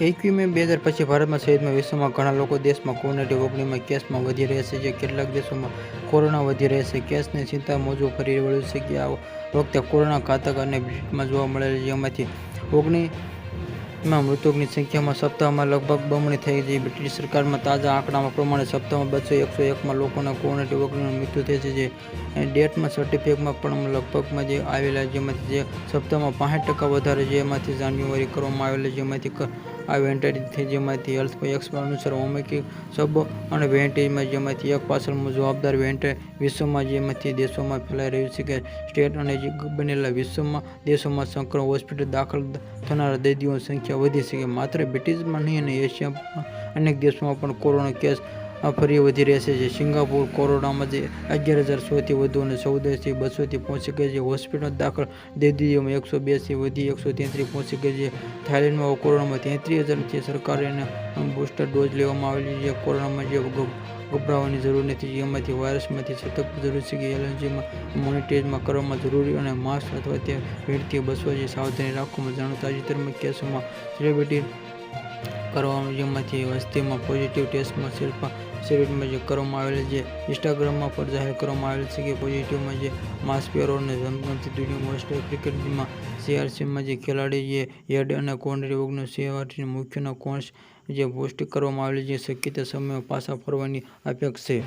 એકવી મે બે હજાર પછી ભારતમાં સહિતમાં વિશ્વમાં ઘણા લોકો દેશમાં કોવિડ ઓગણીસમાં કેસમાં વધી રહ્યા છે, જે કેટલાક દેશોમાં કોરોના વધી રહ્યા છે. કેસની ચિંતા મોજું ફરી વળ્યું છે કે આ વખતે કોરોના ઘાતક અને બ્રિટનમાં જોવા મળેલ જેમાંથી ઓગણીસમાં મૃતકોની સંખ્યામાં સપ્તાહમાં લગભગ બમણી થઈ ગઈ બ્રિટિશ સરકારમાં તાજા આંકડામાં પ્રમાણે સપ્તાહમાં બસો એકસો એકમાં લોકોના કોરોના ઓગણીસનું મૃત્યુ થયા છે. જે ડેટમાં સર્ટિફિકેટમાં પણ લગભગમાં જે આવેલા જેમાંથી જે સપ્તાહમાં પાંસઠ ટકા વધારે જેમાંથી જાન્યુઆરી કરવામાં આવેલા જેમાંથી આ વેન્ટાઇટી થઈ જેમાંથી હેલ્થ એક્સપર્ટ અનુસાર ઓમિકી સબ અને વેન્ટેજમાં જેમાંથી એક પાછળમાં જવાબદાર વેન્ટે વિશ્વમાં જેમાંથી દેશોમાં ફેલાઈ રહ્યું છે કે સ્ટેટ અને બનેલા વિશ્વમાં દેશોમાં સંક્રમણ હોસ્પિટલ દાખલ થનારા દર્દીઓની સંખ્યા વધી છે કે માત્ર બ્રિટિશમાં નહીં, અને એશિયામાં અનેક દેશોમાં પણ કોરોના કેસ ફરી વધી રહેશે જે સિંગાપુર કોરોનામાં જે અગિયાર હજાર સોથી વધુ અને ચૌદથી બસોથી પહોંચી ગઈ છે. હોસ્પિટલમાં દાખલ દર્દીઓમાં એકસો બેસી વધી, એકસો તેત્રીસ પહોંચી ગઈ છે. થાઇલેન્ડમાં કોરોનામાં તેત્રીસ હજારથી સરકારે બૂસ્ટર ડોઝ લેવામાં આવેલી છે. કોરોનામાં જે ગભરાવાની જરૂર નથી. જેમાંથી વાયરસમાંથી સતત જરૂર છે કે એલર્જીમાં મોનિટરિંગમાં કરવામાં જરૂરી અને માસ્ક અથવા તે ભીડથી બસવા જે સાવધાની રાખવામાં જાણો તાજેતરમાં કેસોમાં સેલિબ્રિટી કરવામાં જેમાંથી વસ્તીમાં પોઝિટિવ ટેસ્ટમાં શિલ્પા શેરીમાં જે કરવામાં આવેલ છે, ઇન્સ્ટાગ્રામમાં પર જાહેર કરવામાં આવેલ છે કે પોઝિટિવમાં જે માસ્ક પહેરો અને રમતગમતી દુનિયા મોસ્ટ ક્રિકેટમાં સીઆરસીમાં જે ખેલાડી જે હેડ અને કોન્ડ્રી ઓગણીસ સીઆરસી મુખ્યના કોર્સ જે પોસ્ટ કરવામાં આવેલી છે શક્યતા સમયમાં પાછા ફરવાની અપેક્ષા છે.